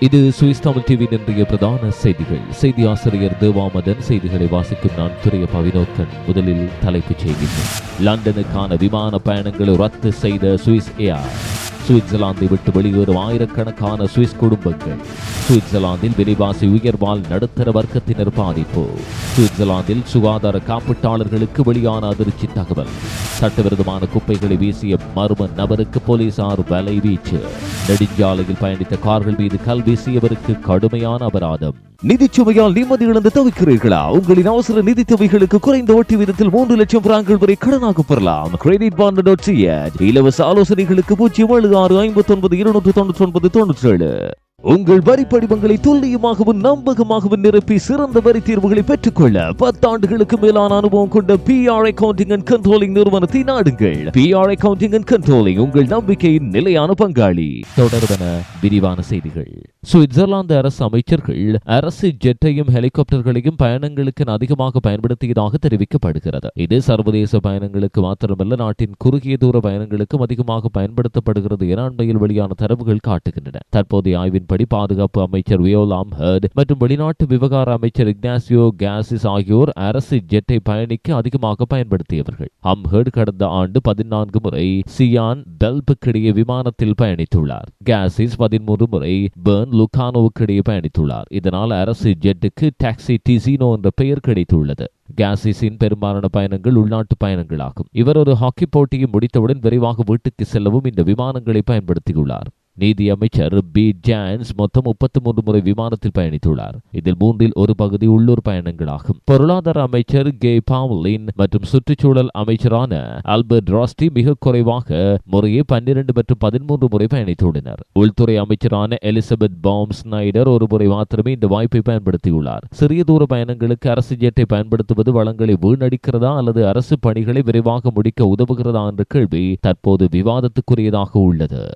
இது Swiss Tamil TV இன்றைய பிரதான செய்திகள். செய்தி ஆசிரியர் தேவாமதன் செய்திகளை வாசிக்கும் நான் துறைய பவினோக்கன் முதலில் தலைப்புச் செய்திகள் லண்டனுக்கான விமான பயணங்களை ரத்து செய்த சுவிஸ் ஏர். சுவிட்சர்லாந்தை விட்டு வெளியேறும் ஆயிரக்கணக்கான சுவிஸ் குடும்பங்கள். சுவிட்சர்லாந்தில் விலைவாசி உயர்வால் நடுத்தர வர்க்கத்தினர் பாதிப்பு. சுவிட்சர்லாந்தில் சுகாதார காப்பீட்டாளர்களுக்கு வெளியான அதிர்ச்சி தகவல். சட்டவிரோதமான குப்பைகளை வீசிய மர்ம நபருக்கு போலீசார் வலை வீச்சு. நெடுஞ்சாலையில் பயணித்த கார்கள் மீது கல் வீசியவருக்கு கடுமையான அபராதம். நிதிச்சுமையால் நிம்மதி இழந்து தவிக்கிறீர்களா? உங்களின் அவசர நிதி தேவைகளுக்கு குறைந்த வட்டி வீதத்தில் மூன்று லட்சம் பிராங்கள் வரை கடனாக பெறலாம். கிரெடிட் பாண்ட் டாட் இலவச ஆலோசனைகளுக்கு பூஜ்ஜியம் ஏழு ஆறு ஐம்பத்தி ஒன்பது இருநூற்று தொண்ணூற்றி ஒன்பது தொண்ணூற்றி ஏழு. உங்கள் வரி படிவங்களை துல்லியமாகவும் நம்பகமாகவும் நிரப்பி சிறந்த வரி தீர்வுகளை பெற்றுக்கொள்ள பத்தாண்டுகளுக்கு மேலான அனுபவம் கொண்ட பிஆர் அக்கவுண்டிங் அண்ட் கண்ட்ரோலிங் நிறுவனத்தை நாடுங்கள். பிஆர் அக்கவுண்டிங் அண்ட் கண்ட்ரோலிங் உங்கள் நம்பிக்கையின் நிலையான பங்காளி. தொடர்பன விரிவான செய்திகள். சுவிட்சர்லாந்து அரசு அமைச்சர்கள் அரசு ஜெட்டையும் ஹெலிகாப்டர்களையும் பயணங்களுக்கு அதிகமாக பயன்படுத்தியதாக தெரிவிக்கப்படுகிறது. இது சர்வதேச பயணங்களுக்கு மாத்திரமல்ல நாட்டின் குறுகிய தூர பயணங்களுக்கும் அதிகமாக பயன்படுத்தப்படுகிறது என அண்மையில் வெளியான தரவுகள் காட்டுகின்றன. தற்போதைய ஆய்வின் ஆய்வின்படி பாதுகாப்பு அமைச்சர் வியோலாம் ஹர்ட் மற்றும் வெளிநாட்டு விவகார அமைச்சர் இக்னாசியோ கேசிஸ் ஆகியோர் அரசு ஜெட்டை பயணிக்க அதிகமாக பயன்படுத்தியவர்கள். அம்ஹர்ட் கடந்த ஆண்டு பதினான்கு முறை சியான் பெல்புக்கிடையே விமானத்தில் பயணித்துள்ளார். கேசிஸ் பதிமூன்று முறை பெர்ன் லுகானோவுக்கு இடையே பயணித்துள்ளார். இதனால் அரசு ஜெட்டுக்கு டாக்ஸி டிசினோ என்ற பெயர் கிடைத்துள்ளது. கேசிஸின் பெரும்பாலான பயணங்கள் உள்நாட்டு பயணங்களாகும். இவர் ஒரு ஹாக்கி போட்டியை முடித்தவுடன் விரைவாக வீட்டுக்கு செல்லவும் இந்த விமானங்களை பயன்படுத்தியுள்ளார். நீதி அமைச்சர் பி ஜான்ஸ் மொத்தம் முப்பத்தி மூன்று முறை விமானத்தில் பயணித்துள்ளார். இதில் மூன்றில் ஒரு பகுதி உள்ளூர் பயணங்களாகும். பொருளாதார அமைச்சர் கே பாவலின் மற்றும் சுற்றுச்சூழல் அமைச்சரான அல்பர்ட் ராஸ்டி மிக குறைவாக முறையே பன்னிரண்டு மற்றும் பதிமூன்று முறை பயணித்துள்ளனர். உள்துறை அமைச்சரான எலிசபெத் பாம் ஸ்னைடர் ஒரு முறை மாத்திரமே இந்த வாய்ப்பை பயன்படுத்தியுள்ளார். சிறிய தூர பயணங்களுக்கு அரசு ஜெட்டை பயன்படுத்துவது வளங்களை வீணடிக்கிறதா அல்லது அரசு பணிகளை விரைவாக முடிக்க உதவுகிறதா என்ற கேள்வி தற்போது விவாதத்துக்குரியதாக உள்ளது.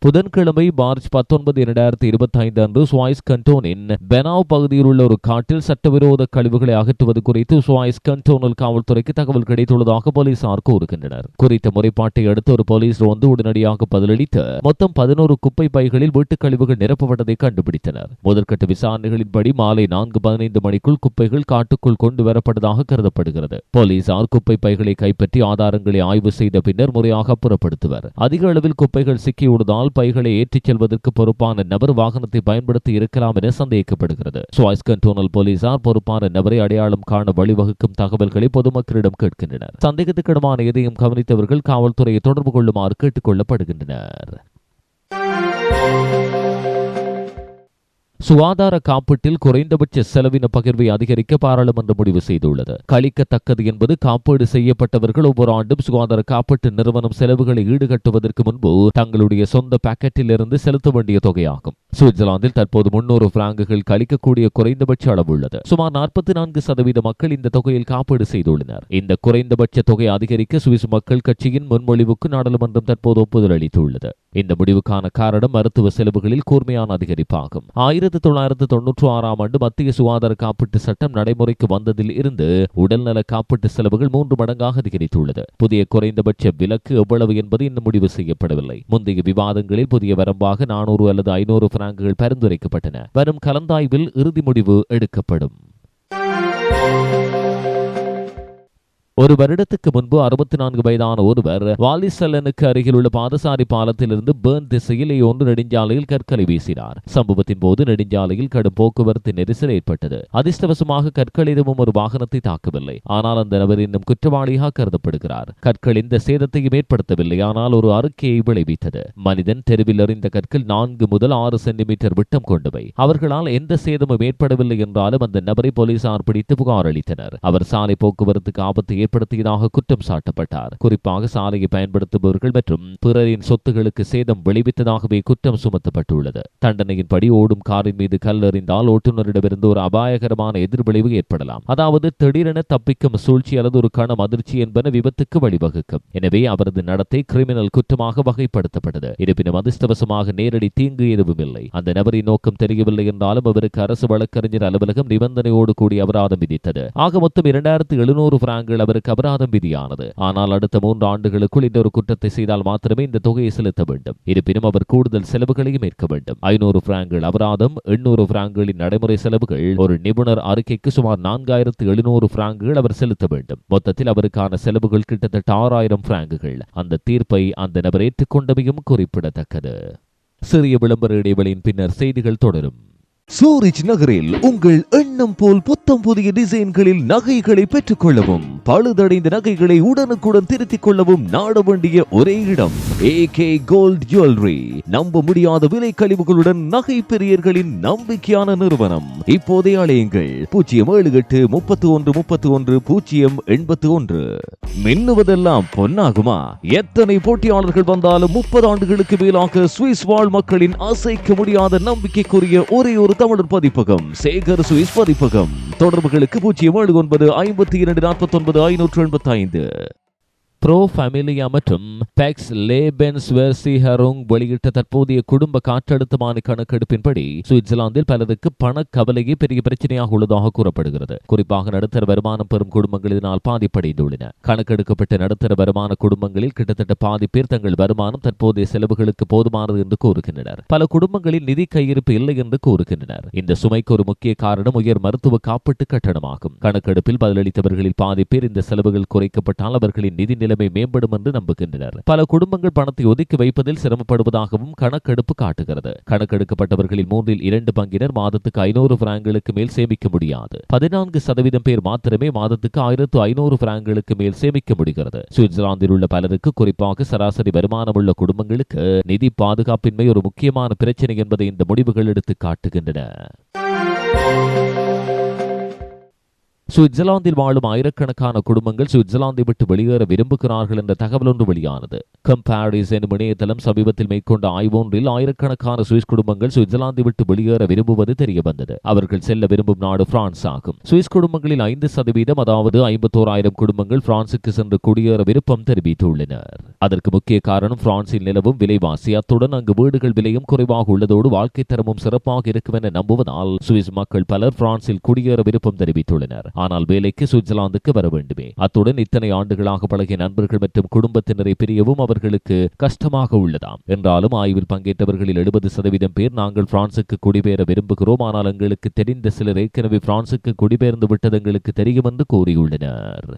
புதன்கிழமை மார்ச் பத்தொன்பது இரண்டாயிரத்தி இருபத்தி ஐந்து அன்று சுவாய்ஸ் கண்டோனின் பெனாவ் பகுதியில் உள்ள ஒரு காட்டில் சட்டவிரோத கழிவுகளை அகற்றுவது குறித்து சுவாய்ஸ் கண்டோனல் காவல்துறைக்கு தகவல் கிடைத்துள்ளதாக போலீசார் கூறுகின்றனர். குறித்த முறைப்பாட்டை அடுத்து ஒரு போலீஸ் ரோந்து உடனடியாக பதிலளித்து மொத்தம் பதினோரு குப்பை பைகளில் வீட்டுக் கழிவுகள் நிரப்பப்பட்டதை கண்டுபிடித்தனர். முதற்கட்ட விசாரணைகளின்படி மாலை நான்கு பதினைந்து மணிக்குள் குப்பைகள் காட்டுக்குள் கொண்டு வரப்பட்டதாக கருதப்படுகிறது. போலீசார் குப்பை பைகளை கைப்பற்றி ஆதாரங்களை ஆய்வு செய்த பின்னர் முறையாக புறப்படுத்துவர். அதிக அளவில் குப்பைகள் சிக்கியுள்ளதால் பால் பைகளை ஏற்றிச் செல்வதற்கு பொறுப்பான நபர் வாகனத்தை பயன்படுத்தி இருக்கலாம் என சந்தேகிக்கப்படுகிறது. சுவாய்ஸ் கண்டோனல் போலீசார் பொறுப்பான நபரை அடையாளம் காண வழிவகுக்கும் தகவல்களை பொதுமக்களிடம் கேட்கின்றனர். சந்தேகத்துக்கிடமான எதையும் கவனித்தவர்கள் காவல்துறையை தொடர்பு கொள்ளுமாறு கேட்டுக் கொள்ளப்படுகின்றனர் சுகாதார காப்பீட்டில் குறைந்தபட்ச செலவின பகிர்வை அதிகரிக்க பாராளுமன்றம் முடிவு செய்துள்ளது. கழிக்கத்தக்கது என்பது காப்பீடு செய்யப்பட்டவர்கள் ஒவ்வொரு ஆண்டும் சுகாதார காப்பீட்டு நிறுவனம் செலவுகளை ஈடுகட்டுவதற்கு முன்பு தங்களுடைய சொந்த பாக்கெட்டில் இருந்து செலுத்த வேண்டிய தொகையாகும். சுவிட்சர்லாந்தில் தற்போது முன்னூறு பிராங்குகள் கழிக்கக்கூடிய குறைந்தபட்ச அளவு உள்ளது. சுமார் நாற்பத்தி நான்கு சதவீத மக்கள் இந்த தொகையில் காப்பீடு செய்துள்ளனர். இந்த குறைந்தபட்ச தொகை அதிகரிக்க சுவிஸ் மக்கள் கட்சியின் முன்மொழிவுக்கு நாடாளுமன்றம் தற்போது ஒப்புதல் அளித்துள்ளது. இந்த முடிவுக்கான காரணம் மருத்துவ செலவுகளில் கூர்மையான அதிகரிப்பாகும். ஆயிரத்தி தொள்ளாயிரத்து தொன்னூற்று ஆறாம் ஆண்டு மத்திய சுகாதார காப்பீட்டு சட்டம் நடைமுறைக்கு வந்ததில் இருந்து உடல்நல காப்பீட்டு செலவுகள் மூன்று மடங்காக அதிகரித்துள்ளது. புதிய குறைந்தபட்ச விலக்கு எவ்வளவு என்பது இன்னும் முடிவு செய்யப்படவில்லை. முந்தைய விவாதங்களில் புதிய வரம்பாக நானூறு அல்லது ஐநூறு பிராங்குகள் பரிந்துரைக்கப்பட்டன. வரும் கலந்தாய்வில் இறுதி முடிவு எடுக்கப்படும். ஒரு வருடத்துக்கு முன்பு அறுபத்தி நான்கு வயதான ஒருவர் வாலிசல்லனுக்கு அருகில் உள்ள பாதசாரி பாலத்திலிருந்து பேர்ன் திசையில் ஒன்று நெடுஞ்சாலையில் கற்களை வீசினார். சம்பவத்தின் போது நெடுஞ்சாலையில் கடும் போக்குவரத்து நெரிசல் ஏற்பட்டது. அதிர்ஷ்டவசமாக கற்கள் எதுவும் ஒரு வாகனத்தை தாக்கவில்லை. ஆனால் அந்த நபர் இன்னும் குற்றவாளியாக கருதப்படுகிறார். கற்கள் இந்த சேதத்தையும் ஏற்படுத்தவில்லை. ஆனால் ஒரு அறுக்கையை விளைவித்தது. மனிதன் தெருவில் எறிந்த கற்கள் நான்கு முதல் ஆறு சென்டிமீட்டர் விட்டம் கொண்டவை. அவர்களால் எந்த சேதமும் ஏற்படவில்லை என்றாலும் அந்த நபரை போலீசார் பிடித்து புகார் அளித்தனர். அவர் சாலை போக்குவரத்துக்கு ஆபத்து ஏற்படுத்தியதாக குற்றம் சாட்டப்பட்டார். குறிப்பாக சாலையை பயன்படுத்துபவர்கள் மற்றும் பிறரின் சொத்துகளுக்கு சேதம் விளைவித்ததாகவே குற்றம் சுமத்தப்பட்டுள்ளது. தண்டனையின்படி ஓடும் காரின் மீது கல் எறிந்தால் ஓட்டுநரிடமிருந்து ஒரு அபாயகரமான எதிர்விளைவு ஏற்படலாம். அதாவது திடீரென தப்பிக்கும் சூழ்ச்சி அல்லது ஒரு கணம் அதிர்ச்சி என்பன விபத்துக்கு வழிவகுக்கும். எனவே அவரது நடத்தை கிரிமினல் குற்றமாக வகைப்படுத்தப்பட்டது. இருப்பினும் அதிர்ஷ்டவசமாக நேரடி தீங்கு எதுவும் இல்லை. அந்த நபரின் நோக்கம் தெரியவில்லை என்றாலும் அவருக்கு அரசு வழக்கறிஞர் அலுவலகம் நிபந்தனையோடு கூடிய அபராதம் விதித்தது. ஆக மொத்தம் இரண்டாயிரத்து எழுநூறு பிராங்குகள் அவர் அவருக்கு அபராதம் விதியானது. ஆனால் அடுத்த மூன்று ஆண்டுகளுக்குள் இந்த ஒரு குற்றத்தை செய்தால் மாத்திரமே இந்த தொகையை செலுத்த வேண்டும். இருப்பினும் அவர் கூடுதல் செலவுகளையும் ஏற்க வேண்டும். ஐநூறு பிராங்குகள் அபராதம் எண்ணூறு பிராங்குகளின் நடைமுறை செலவுகள் ஒரு நிபுணர் அறிக்கைக்கு சுமார் நான்காயிரத்து எழுநூறு பிராங்குகள் அவர் செலுத்த வேண்டும். மொத்தத்தில் அவருக்கான செலவுகள் கிட்டத்தட்ட ஆறாயிரம் பிராங்குகள். அந்த தீர்ப்பை அந்த நபர் ஏற்றுக்கொண்டமையும் குறிப்பிடத்தக்கது. சிறிய விளம்பர இடைவெளியின் பின்னர் செய்திகள் தொடரும். சூரிச் நகரில் உங்கள் எண்ணம் போல் புத்தம் புதிய டிசைன்களில் நகைகளை பெற்றுக் கொள்ளவும் பழுதடைந்த நகைகளை உடனுக்குடன் திருத்திக் கொள்ளவும் நாட வேண்டிய ஒரே இடம் ஏ கே கோல்ட் ஜுவல்லரி நம்ப முடியாத விலை கழிவுகளுடன் நகை பெரியர்களின் நம்பிக்கையான நிறுவனம். இப்போதே அழையுங்கள் பூஜ்ஜியம் ஏழு எட்டு முப்பத்தி ஒன்று முப்பத்தி ஒன்று பூஜ்ஜியம் எண்பத்தி ஒன்று மின்னுவதெல்லாம் பொன்னாகுமா? எத்தனை போட்டியாளர்கள் வந்தாலும் முப்பது ஆண்டுகளுக்கு மேலாக சுவிஸ் வாழ் மக்களின் அசைக்க முடியாத நம்பிக்கைக்குரிய ஒரே ஒரு தமிழர் பதிப்பகம் சேகர் சுவிஸ் பதிப்பகம். தொடர்புகளுக்கு பூஜ்ஜியம் ஏழு ஒன்பது ஐம்பத்தி இரண்டு நாற்பத்தி ஒன்பது ஐநூற்று எண்பத்தி ஐந்து ப்ரோ ஃபேமிலியா மற்றும் பெக்ஸ் லேபென்ஸ் வெர்சி ஹரோங் வெளியிட்ட தற்போதைய குடும்ப காற்றழுத்தமான கணக்கெடுப்பின்படி சுவிட்சர்லாந்தில் பலருக்கு பண கவலையே பெரிய பிரச்சனையாக உள்ளதாக கூறப்படுகிறது. குறிப்பாக நடுத்தர வருமானம் பெறும் குடும்பங்கள் இதனால் பாதிப்படைந்துள்ளன. கணக்கெடுக்கப்பட்ட நடுத்தர வருமான குடும்பங்களில் கிட்டத்தட்ட பாதி பேர் தங்கள் வருமானம் தற்போதைய செலவுகளுக்கு போதுமானது என்று கூறுகின்றனர். பல குடும்பங்களில் நிதி கையிருப்பு இல்லை என்று கூறுகின்றனர். இந்த சுமைக்கு ஒரு முக்கிய காரணம் உயர் மருத்துவ காப்பீட்டு கட்டணமாகும். கணக்கெடுப்பில் பதிலளித்தவர்களில் பாதி பேர் இந்த செலவுகள் குறைக்கப்பட்டால் அவர்களின் நிதி நிலைமை மேம்படும் என்று நம்புகின்றனர். பல குடும்பங்கள் பணத்தை ஒதுக்கி வைப்பதில் சிரமப்படுவதாகவும் கணக்கெடுப்பு காட்டுகிறது. கணக்கெடுக்கப்பட்டவர்களில் மூன்றில் இரண்டு பங்கினர் மாதத்துக்கு ஐநூறு பிராங்களுக்கு மேல் சேமிக்க முடியாது. பதினான்கு சதவீதம் பேர் மாத்திரமே மாதத்துக்கு ஆயிரத்து ஐநூறு பிராங்களுக்கு மேல் சேமிக்க முடிகிறது. சுவிட்சர்லாந்தில் உள்ள பலருக்கு குறிப்பாக சராசரி வருமானம் உள்ள குடும்பங்களுக்கு நிதி பாதுகாப்பின்மை ஒரு முக்கியமான பிரச்சனை என்பதை இந்த முடிவுகள் எடுத்து காட்டுகின்றன. சுவிட்சர்லாந்தில் வாழும் ஆயிரக்கணக்கான குடும்பங்கள் சுவிட்சர்லாந்தை விட்டு வெளியேற விரும்புகிறார்கள் என்ற தகவல் ஒன்று வெளியானது. கம்பாரிஸ் எனும் இணையதளம் சமீபத்தில் மேற்கொண்ட ஆய்வொன்றில் ஆயிரக்கணக்கான சுவிஸ் குடும்பங்கள் சுவிட்சர்லாந்தை விட்டு வெளியேற விரும்புவது தெரியவந்தது. அவர்கள் செல்ல விரும்பும் நாடு பிரான்ஸ் ஆகும். சுவிஸ் குடும்பங்களில் ஐந்து சதவீதம் அதாவது ஐம்பத்தோராயிரம் குடும்பங்கள் பிரான்சுக்கு சென்று குடியேற விருப்பம் தெரிவித்துள்ளனர். அதற்கு முக்கிய காரணம் பிரான்சில் நிலவும் விலைவாசி. அத்துடன் அங்கு வீடுகள் விலையும் குறைவாக உள்ளதோடு வாழ்க்கை தரமும் சிறப்பாக இருக்கும் என நம்புவதால் சுவிஸ் மக்கள் பலர் பிரான்சில் குடியேற விருப்பம் தெரிவித்துள்ளனர். ஆனால் வேலைக்கு சுவிட்சர்லாந்துக்கு வர வேண்டுமே. அத்துடன் இத்தனை ஆண்டுகளாக பழகிய நண்பர்கள் மற்றும் குடும்பத்தினரை பிரியவும் அவர்களுக்கு கஷ்டமாக உள்ளதாம். என்றாலும் ஆய்வில் பங்கேற்றவர்களில் எழுபது சதவீதம் பேர் நாங்கள் பிரான்சுக்கு குடிபெயர விரும்புகிறோம். ஆனால் எங்களுக்கு தெரிந்த சிலர் ஏற்கனவே பிரான்சுக்கு குடிபெயர்ந்து விட்டது எங்களுக்கு தெரியும் என்று கூறியுள்ளனர்.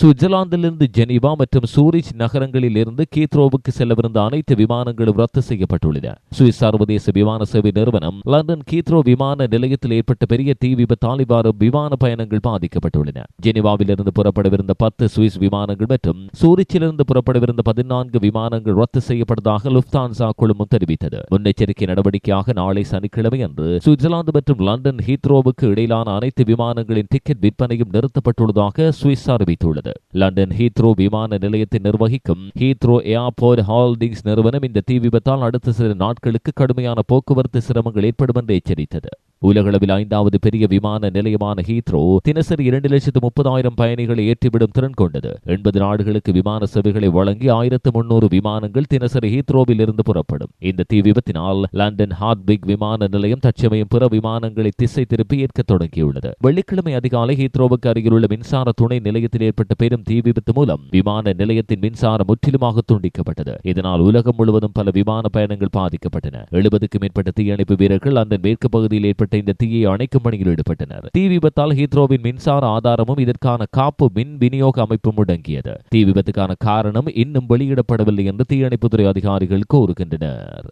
சுவிட்சர்லாந்திலிருந்து ஜெனீவா மற்றும் சூரிச் நகரங்களில் இருந்து கீத்ரோவுக்கு செல்லவிருந்த அனைத்து விமானங்களும் ரத்து செய்யப்பட்டுள்ளன. சுவிஸ் சர்வதேச விமான சேவை நிறுவனம் லண்டன் கீத்ரோ விமான நிலையத்தில் ஏற்பட்ட பெரிய தீ விபத்தால் இவ்வாறு விமான பயணங்கள் பாதிக்கப்பட்டுள்ளன. ஜெனீவாவிலிருந்து புறப்படவிருந்த பத்து சுவிஸ் விமானங்கள் மற்றும் சூரிச்சிலிருந்து புறப்படவிருந்த பதினான்கு விமானங்கள் ரத்து செய்யப்பட்டதாக லுப்தான்சா குழுமம் தெரிவித்தது முன்னெச்சரிக்கை நடவடிக்கையாக நாளை சனிக்கிழமை அன்று சுவிட்சர்லாந்து மற்றும் லண்டன் ஹீத்ரோவுக்கு இடையிலான அனைத்து விமானங்களின் டிக்கெட் விற்பனையும் நிறுத்தப்பட்டுள்ளதாக சுவிஸ் அறிவித்துள்ளது. உள்ளது லண்டன் ஹீத்ரோ விமான நிலையத்தை நிர்வகிக்கும் ஹீத்ரோ ஏர்போர்ட் ஹால்டிங்ஸ் நிறுவனம் இந்த தீ விபத்தால் அடுத்த சில நாட்களுக்கு கடுமையான போக்குவரத்து சிரமங்கள் ஏற்படும் என்று எச்சரித்தது. உலகளவில் ஐந்தாவது பெரிய விமான நிலையமான ஹீத்ரோ தினசரி இரண்டு லட்சத்து முப்பதாயிரம் பயணிகளை ஏற்றிவிடும் திறன் கொண்டது. எண்பது நாடுகளுக்கு விமான சேவைகளை வழங்கி ஆயிரத்து முன்னூறு விமானங்கள் தினசரி ஹீத்ரோவில் இருந்து புறப்படும். இந்த தீ விபத்தினால் லண்டன் ஹார்ட்பிக் விமான நிலையம் தற்சமயம் பிற விமானங்களை திசை திருப்பி ஏற்க தொடங்கியுள்ளது. வெள்ளிக்கிழமை அதிகாலை ஹீத்ரோவுக்கு அருகிலுள்ள மின்சார துணை நிலையத்தில் ஏற்பட்ட பெரும் தீ விபத்து மூலம் விமான நிலையத்தின் மின்சாரம் முற்றிலுமாக துண்டிக்கப்பட்டது. இதனால் உலகம் முழுவதும் பல விமான பயணங்கள் பாதிக்கப்பட்டன. எழுபதுக்கும் மேற்பட்ட தீயணைப்பு வீரர்கள் அந்த மேற்கு பகுதியில் ஏற்பட்ட இந்த தீயை அணைக்கும் பணியில் ஈடுபட்டனர். தீ விபத்தால் ஹீத்ரோவின் மின்சார ஆதாரமும் இதற்கான காப்பு மின் விநியோக அமைப்பும் முடங்கியது. தீ விபத்துக்கான காரணம் இன்னும் வெளியிடப்படவில்லை என்று தீயணைப்புத்துறை அதிகாரிகள் கூறுகின்றனர்.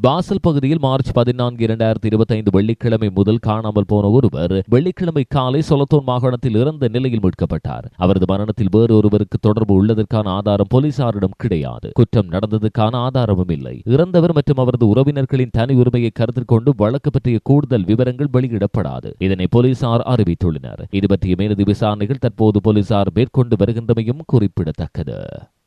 பாசல் பகுதியில் மார்ச் பதினான்கு இரண்டாயிரத்தி இருபத்தி ஐந்து வெள்ளிக்கிழமை முதல் காணாமல் போன ஒருவர் வெள்ளிக்கிழமை காலை சொலத்தோன் மாகாணத்தில் இறந்த நிலையில் மீட்கப்பட்டார். அவரது மரணத்தில் வேறு ஒருவருக்கு தொடர்பு உள்ளதற்கான ஆதாரம் போலீசாரிடம் கிடையாது. குற்றம் நடந்ததுக்கான ஆதாரமும் இல்லை. இறந்தவர் மற்றும் அவரது உறவினர்களின் தனி உரிமையை கருத்தில் கொண்டு வழக்கு பற்றிய கூடுதல் விவரங்கள் வெளியிடப்படாது. இதனை போலீசார் அறிவித்துள்ளனர். இது பற்றிய மேலதி விசாரணைகள் தற்போது போலீசார் மேற்கொண்டு வருகின்றமையும் குறிப்பிடத்தக்கது.